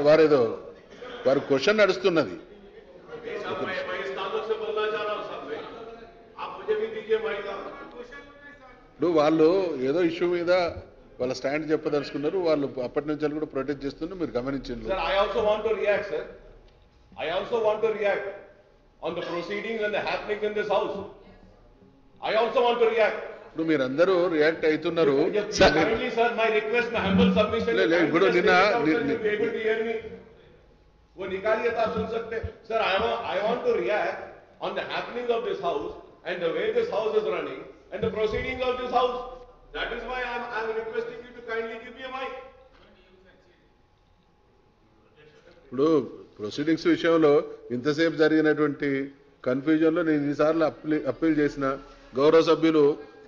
వారు వారేదో వారు క్వశ్చన్ నడుస్తున్నది. ఇప్పుడు వాళ్ళు ఏదో ఇష్యూ మీద వాళ్ళ స్టాండ్ చెప్పదలుచుకున్నారు వాళ్ళు అప్పటి నుంచి కూడా ప్రొటెక్ట్ చేస్తున్నారు మీరు గమనించండి. I also want to react I also want react on the proceedings house I ఇప్పుడు మీరందరూ రియాక్ట్ అవుతున్నారు Yes, Kindly, sir, my request, my humble submission. ले, ले, kindly Guru, just Ninna- take it out, sir, नि- you'll be able to hear me. वो निकालिए तो आप सुन सकते हैं. Sir, I want, I want to react on the happenings of this house and the way this house is running and the proceedings of this house. That is why I'm, I'm requesting you to kindly give me a mic. ఇప్పుడు proceedings విషయంలో ఇంతసేపు జరిగినటువంటి confusion లో నేను ఈసార్లు appeal appeal చేసిన గౌరవ సభ్యులు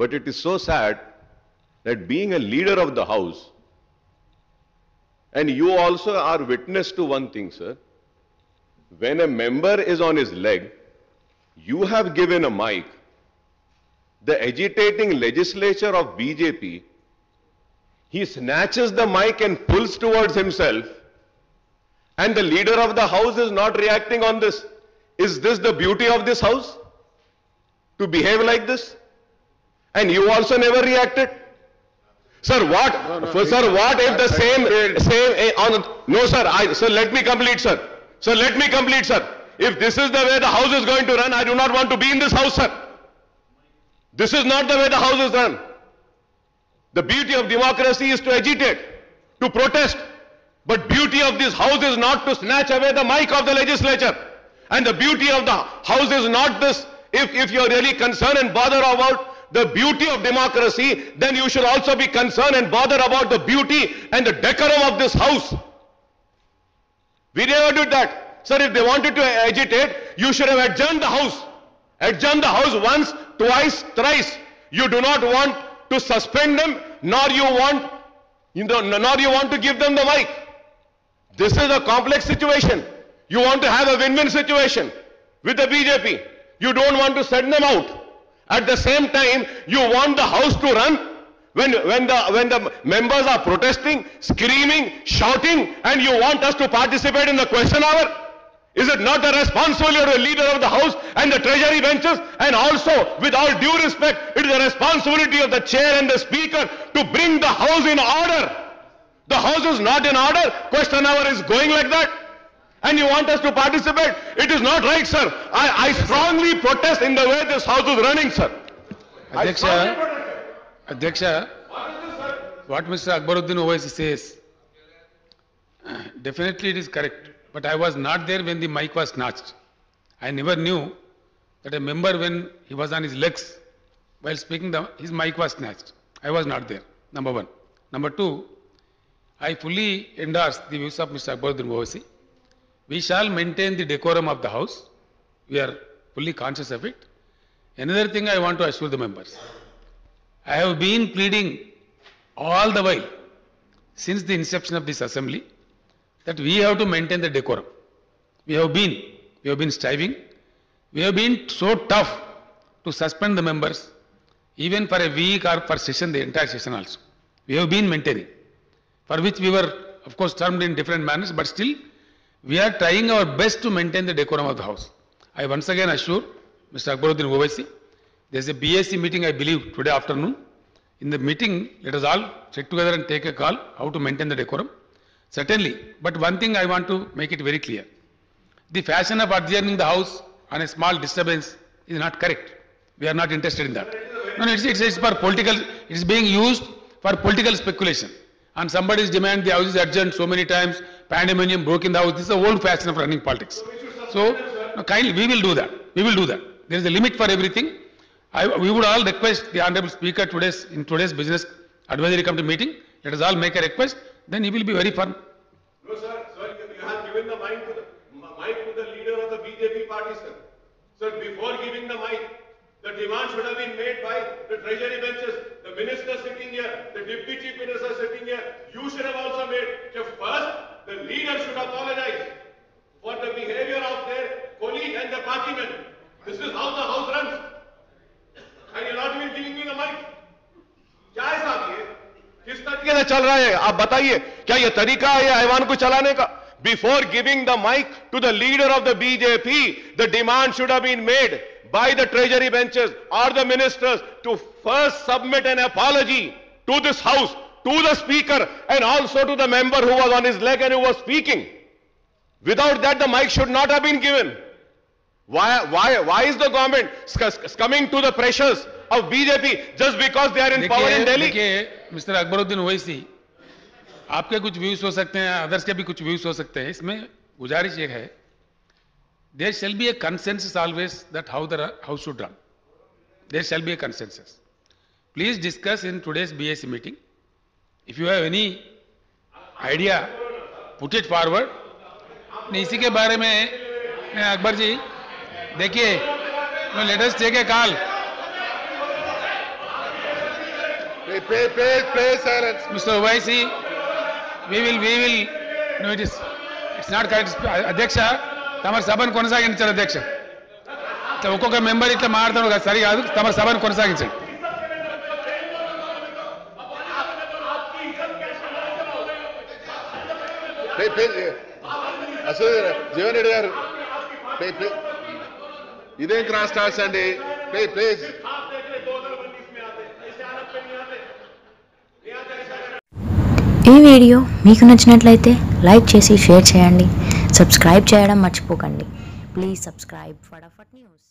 But it is so sad that being a leader of the House, and you also are witness to one thing, sir, when a member is on his leg, you have given a mic. The agitating legislature of BJP, he snatches the mic and pulls towards himself, and the leader of the house is not reacting on this. Is this the beauty of this house? To behave like this? And you also never reacted? Sir, what, no, for- sir, what if the same, same, eh, on, no, sir, I, sir, let me complete, sir. Sir, let me complete, sir. If this is the way the house is going to run, I do not want to be in this house, sir. This is not the way the house is run. The beauty of democracy is to agitate, to protest. But beauty of this house is not to snatch away the mic of the legislature. And the beauty of the house is not this. If, if you're really concerned and bother about the beauty of democracy, then you should also be concerned and bother about the beauty and the decorum of this house. We never did that. Sir, if they wanted to agitate, you should have adjourned the house. Adjourn the house once, twice, thrice. You do not want to suspend them, nor you want, you know, nor you want to give them the mic. This is a complex situation. You want to have a win-win situation with the BJP. You don't want to send them out. At the same time, you want the house to run when, when, the, when the members are protesting, screaming, shouting, and you want us to participate in the question hour? Is it not the responsibility of the leader of the house and the treasury benches? And also, with all due respect, it is the responsibility of the chair and the speaker to bring the house in order. The house is not in order. Question hour is going like that. And you want us to participate? It is not right, sir. I, I strongly protest in the way this house is running, sir. Adhyaksha, Adhyaksha, what Mr. Akbaruddin always says, definitely it is correct. But I was not there when the mic was snatched. I never knew that a member, when he was on his legs while speaking, the, his mic was snatched. I was not there, number one. Number two, I fully endorse the views of Mr. Akbaruddin Owaisi. We shall maintain the decorum of the house. We are fully conscious of it. Another thing I want to assure the members. I have been pleading all the while since the inception of this assembly that we have to maintain the decorum. We have been, we have been striving. We have been so tough to suspend the members even for a week or for session, the entire session also. We have been maintaining for which we were, of course, termed in different manners, but still, we are trying our best to maintain the decorum of the House. I once again assure Mr. Akbaruddin Owaisi, there is a BSc meeting, I believe, today afternoon. In the meeting, let us all sit together and take a call how to maintain the decorum. Certainly, but one thing I want to make it very clear. The fashion of adjourning the House on a small disturbance is not correct. We are not interested in that. No, no, it's, it's, it's for political, it's being used for political speculation and somebody is demanding the house is adjourned so many times, pandemonium broke in the house. This is a old fashion of running politics. So, no, kindly, we will do that. We will do that. There is a limit for everything. I, we would all request the Honorable Speaker today's, in today's business advisory committee meeting. Let us all make a request. Then he will be very firm. No, sir. Sir, you have given the mic to the, mic to the leader of the BJP party, sir. Sir, before giving the mic, the demand should have been made by the treasury benches the minister sitting here, the deputy chief minister sitting here. You should have also made, that first, the leader should apologize for the behavior of their colleague and the party men. This is how the house runs. And you're not even giving me the mic. क्या है साहब ये? किस तरीके से चल रहा है आप बताइए क्या ये तरीका है ये ऐवान को चलाने का before giving the mike to the leader of the BJP the demand should have been made by the treasury benches or the ministers to first submit an apology to this house to the speaker and also to the member who was on his leg and who was speaking without that the mic should not have been given why why why is the government succumbing to the pressures of bjp just because they are in power in delhi देखिए mister Akbaruddin Owaisi आपके कुछ views हो सकते हैं others के भी कुछ views हो सकते हैं इसमें गुजारिश ये है there shall be a consensus always that how the how should run. There shall be a consensus. Please discuss in today's BAC meeting. If you have any idea, put it forward. nisi ke bare इसी के बारे में अकबर जी देखिए no let us pay pay call mister Owaisi we will we will no it is it's not correct adhyaksha తమ సభను కొనసాగించండి అధ్యక్ష. ఒక్కొక్క మెంబర్ ఇట్లా మాట్లాడు కదా సరికాదు తమ సభను కొనసాగించండి. జీవనరెడ్డి గారు ఇదేం క్రాస్ టాక్స్ అండి? ఈ వీడియో మీకు నచ్చినట్లయితే లైక్ చేసి షేర్ చేయండి. సబ్స్క్రైబ్ చేయడం మర్చిపోకండి. Please subscribe Fatafat news.